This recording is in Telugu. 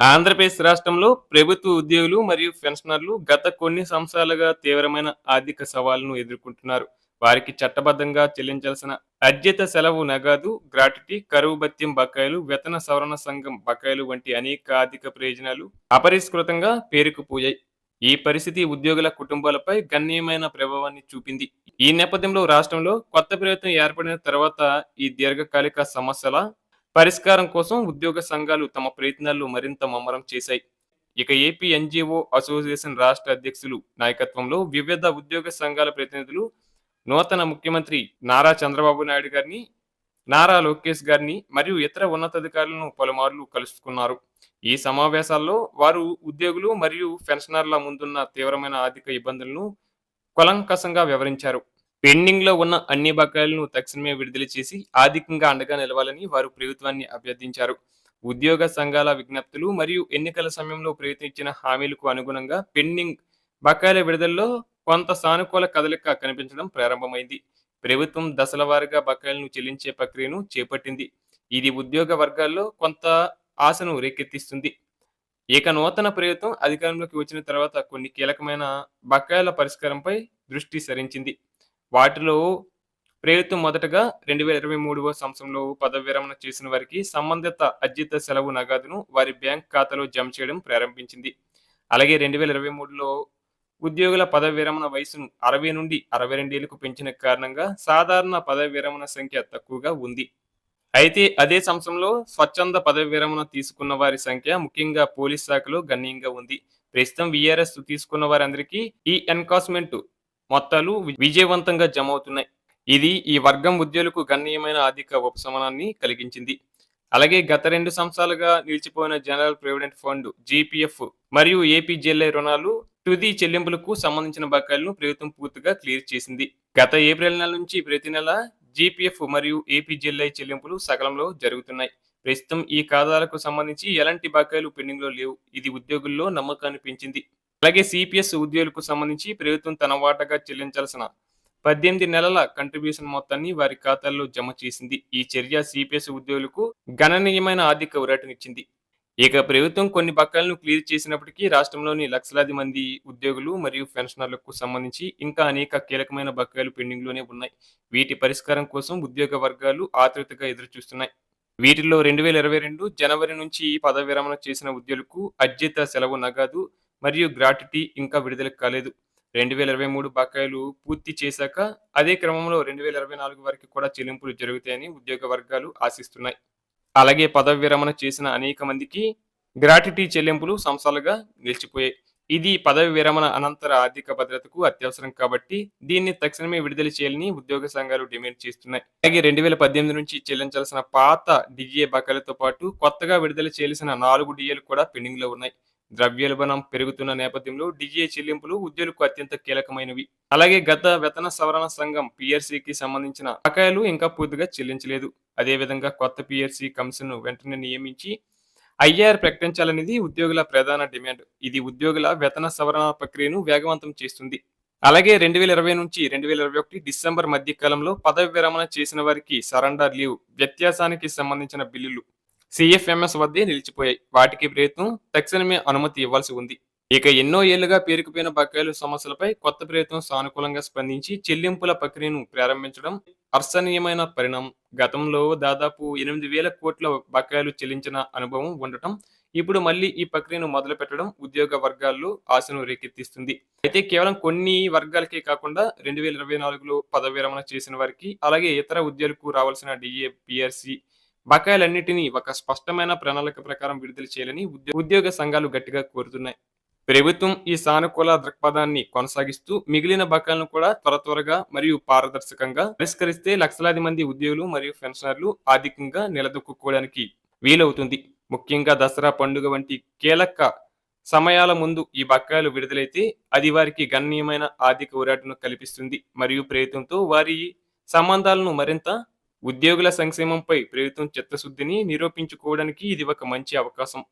ఆంధ్రప్రదేశ్ రాష్ట్రంలో ప్రభుత్వ ఉద్యోగులు మరియు పెన్షనర్లు గత కొన్ని సంవత్సరాలుగా తీవ్రమైన ఆర్థిక సవాళ్ళను ఎదుర్కొంటున్నారు. వారికి చట్టబద్ధంగా చెల్లించాల్సిన అధ్యత సెలవు నగదు గ్రాట్యుటీ కరువు భత్యం బకాయిలు వేతన సవరణ సంఘం బకాయిలు వంటి అనేక ఆర్థిక ప్రయోజనాలు అపరిష్కృతంగా పేరుకుపోయాయి. ఈ పరిస్థితి ఉద్యోగుల కుటుంబాలపై గణనీయమైన ప్రభావాన్ని చూపింది. ఈ నేపథ్యంలో రాష్ట్రంలో కొత్త ప్రభుత్వం ఏర్పడిన తర్వాత ఈ దీర్ఘకాలిక సమస్యల పరిష్కారం కోసం ఉద్యోగ సంఘాలు తమ ప్రయత్నాల్లో మరింత ముమ్మరం చేశాయి. ఇక ఏపీ ఎన్జిఓ అసోసియేషన్ రాష్ట్ర అధ్యక్షులు నాయకత్వంలో వివిధ ఉద్యోగ సంఘాల ప్రతినిధులు నూతన ముఖ్యమంత్రి నారా చంద్రబాబు నాయుడు గారిని నారా లోకేష్ గారిని మరియు ఇతర ఉన్నతాధికారులను పలుమార్లు కలుసుకున్నారు. ఈ సమావేశాల్లో వారు ఉద్యోగులు మరియు పెన్షనర్ల ముందున్న తీవ్రమైన ఆర్థిక ఇబ్బందులను కులంకసంగా వివరించారు. పెండింగ్లో ఉన్న అన్ని బకాయిలను తక్షణమే విడుదల చేసి ఆర్థికంగా అండగా నిలవాలని వారు ప్రభుత్వాన్ని అభ్యర్థించారు. ఉద్యోగ సంఘాల విజ్ఞప్తులు మరియు ఎన్నికల సమయంలో ప్రయత్నించిన హామీలకు అనుగుణంగా పెండింగ్ బకాయిల విడుదలలో కొంత సానుకూల కదలిక కనిపించడం ప్రారంభమైంది. ప్రభుత్వం దశల వారీగా బకాయిలను చెల్లించే ప్రక్రియను చేపట్టింది. ఇది ఉద్యోగ వర్గాల్లో కొంత ఆశను రేకెత్తిస్తుంది. ఇక నూతన ప్రభుత్వం అధికారంలోకి వచ్చిన తర్వాత కొన్ని కీలకమైన బకాయిల పరిష్కారంపై దృష్టి సరించింది. వాటిలో ప్రభుత్వం మొదటగా రెండు వేల ఇరవై మూడవ సంవత్సరంలో పదవి విరమణ చేసిన వారికి సంబంధిత అర్జిత సెలవు నగదును వారి బ్యాంక్ ఖాతాలో జమ చేయడం ప్రారంభించింది. అలాగే రెండు వేల ఇరవై మూడులో ఉద్యోగుల పదవి విరమణ వయసును అరవై నుండి అరవై రెండేళ్ళకు పెంచిన కారణంగా సాధారణ పదవి విరమణ సంఖ్య తక్కువగా ఉంది. అయితే అదే సంవత్సరంలో స్వచ్ఛంద పదవి విరమణ తీసుకున్న వారి సంఖ్య ముఖ్యంగా పోలీస్ శాఖలో గణనీయంగా ఉంది. ప్రస్తుతం విఆర్ఎస్ తీసుకున్న వారందరికీ ఈ ఎన్కాస్మెంట్ మొత్తాలు విజయవంతంగా జమ అవుతున్నాయి ఇది ఈ వర్గం ఉద్యోగులకు గణనీయమైన ఆర్థిక ఉపశమనాన్ని కలిగించింది. అలాగే గత రెండు సంవత్సరాలుగా నిలిచిపోయిన జనరల్ ప్రావిడెంట్ ఫండ్ జీపీఎఫ్ మరియు ఏపీజేఎల్ఐ రుణాలు తుది చెల్లింపులకు సంబంధించిన బకాయిలను ప్రభుత్వం పూర్తిగా క్లియర్ చేసింది. గత ఏప్రిల్ నెల నుంచి ప్రతి నెల జీపీఎఫ్ మరియు ఏపీజేఎల్ఐ చెల్లింపులు సకలంలో జరుగుతున్నాయి. ప్రస్తుతం ఈ ఖాతాలకు సంబంధించి ఎలాంటి బకాయిలు పెండింగ్లో లేవు. ఇది ఉద్యోగుల్లో నమ్మకాన్ని పెంచింది. అలాగే సిపిఎస్ ఉద్యోగులకు సంబంధించి ప్రభుత్వం తన వాటాగా చెల్లించాల్సిన పద్దెనిమిది నెలల కంట్రిబ్యూషన్ మొత్తాన్ని వారి ఖాతాల్లో జమ చేసింది. ఈ చర్య సిపిఎస్ ఉద్యోగులకు గణనీయమైన ఆర్థిక ఉరాటనిచ్చింది ఇక ప్రభుత్వం కొన్ని పక్కలను క్లియర్ చేసినప్పటికీ రాష్ట్రంలోని లక్షలాది మంది ఉద్యోగులు మరియు పెన్షనర్లకు సంబంధించి ఇంకా అనేక కీలకమైన బకాయిలు పెండింగ్లోనే ఉన్నాయి. వీటి పరిష్కారం కోసం ఉద్యోగ వర్గాలు ఆతృతగా ఎదురుచూస్తున్నాయి. వీటిలో రెండు వేల ఇరవై రెండు జనవరి నుంచి పదవి విరమణ చేసిన ఉద్యోగులకు అర్జిత సెలవు నగదు మరియు గ్రాట్యుటీ ఇంకా విడుదల కాలేదు. రెండు వేల ఇరవై మూడు బకాయిలు పూర్తి చేశాక అదే క్రమంలో రెండు వేల ఇరవై నాలుగు వరకు కూడా చెల్లింపులు జరుగుతాయని ఉద్యోగ వర్గాలు ఆశిస్తున్నాయి. అలాగే పదవి విరమణ చేసిన అనేక మందికి గ్రాట్యుటీ చెల్లింపులు సంస్థలుగా నిలిచిపోయాయి. ఇది పదవి విరమణ అనంతర ఆర్థిక భద్రతకు అత్యవసరం కాబట్టి దీన్ని తక్షణమే విడుదల చేయాలని ఉద్యోగ సంఘాలు డిమాండ్ చేస్తున్నాయి. అలాగే రెండు వేల పద్దెనిమిది నుంచి చెల్లించాల్సిన పాత డిఏ బకాయిలతో పాటు కొత్తగా విడుదల చేయాల్సిన నాలుగు డిఏలు కూడా పెండింగ్లో ఉన్నాయి. ద్రవ్యోల్బణం పెరుగుతున్న నేపథ్యంలో డిజిఏ చెల్లింపులు ఉద్యోగులకు అత్యంత కీలకమైనవి. అలాగే గత వేతన సవరణ సంఘం పిఆర్సీకి సంబంధించిన బకాయిలు ఇంకా పూర్తిగా చెల్లించలేదు. అదేవిధంగా కొత్త పిఆర్సీ కమిషన్ను వెంటనే నియమించి ఐఆర్ ప్రకటించాలనేది ఉద్యోగుల ప్రధాన డిమాండ్. ఇది ఉద్యోగుల వేతన సవరణ ప్రక్రియను వేగవంతం చేస్తుంది. అలాగే రెండు వేల ఇరవై నుంచి రెండు వేల ఇరవై ఒకటి డిసెంబర్ మధ్య కాలంలో పదవి విరమణ చేసిన వారికి సరెండర్ లీవ్ వ్యత్యాసానికి సంబంధించిన బిల్లులు సిఎఫ్ఎంఎస్ వద్దే నిలిచిపోయాయి. వాటికి ప్రయత్నం తక్షణమే అనుమతి ఇవ్వాల్సి ఉంది. ఇక ఎన్నో ఏళ్ళుగా పేరుకుపోయిన బకాయిలు సమస్యలపై కొత్త ప్రయత్నం సానుకూలంగా స్పందించి చెల్లింపుల ప్రక్రియను ప్రారంభించడం హర్షణీయమైన పరిణామం. గతంలో దాదాపు ఎనిమిది వేల కోట్ల బకాయిలు చెల్లించిన అనుభవం ఉండటం ఇప్పుడు మళ్ళీ ఈ ప్రక్రియను మొదలు పెట్టడం ఉద్యోగ వర్గాల్లో ఆశను రేకెత్తిస్తుంది. అయితే కేవలం కొన్ని వర్గాలకే కాకుండా రెండు వేల ఇరవై నాలుగులో పదవి విరమణ చేసిన వారికి అలాగే ఇతర ఉద్యోగులకు రావాల్సిన డిఏ పిఆర్సి బకాయిలన్నింటినీ ఒక స్పష్టమైన ప్రణాళిక ప్రకారం విడుదల చేయాలని ఉద్యోగ సంఘాలు గట్టిగా కోరుతున్నాయి. ప్రభుత్వం ఈ సానుకూల దృక్పథాన్ని కొనసాగిస్తూ మిగిలిన బకాయిలను కూడా త్వర త్వరగా మరియు పారదర్శకంగా పరిష్కరిస్తే లక్షలాది మంది ఉద్యోగులు మరియు పెన్షనర్లు ఆర్థికంగా నిలదొక్కుకోవడానికి వీలవుతుంది. ముఖ్యంగా దసరా పండుగ వంటి కీలక సమయాల ముందు ఈ బకాయిలు విడుదలైతే అది వారికి గణనీయమైన ఆర్థిక ఊరాటను కల్పిస్తుంది. మరియు ప్రయత్నంతో వారి సంబంధాలను మరింత ఉద్యోగుల సంక్షేమంపై ప్రభుత్వం చిత్తశుద్ధిని నిరూపించుకోవడానికి ఇది ఒక మంచి అవకాశం.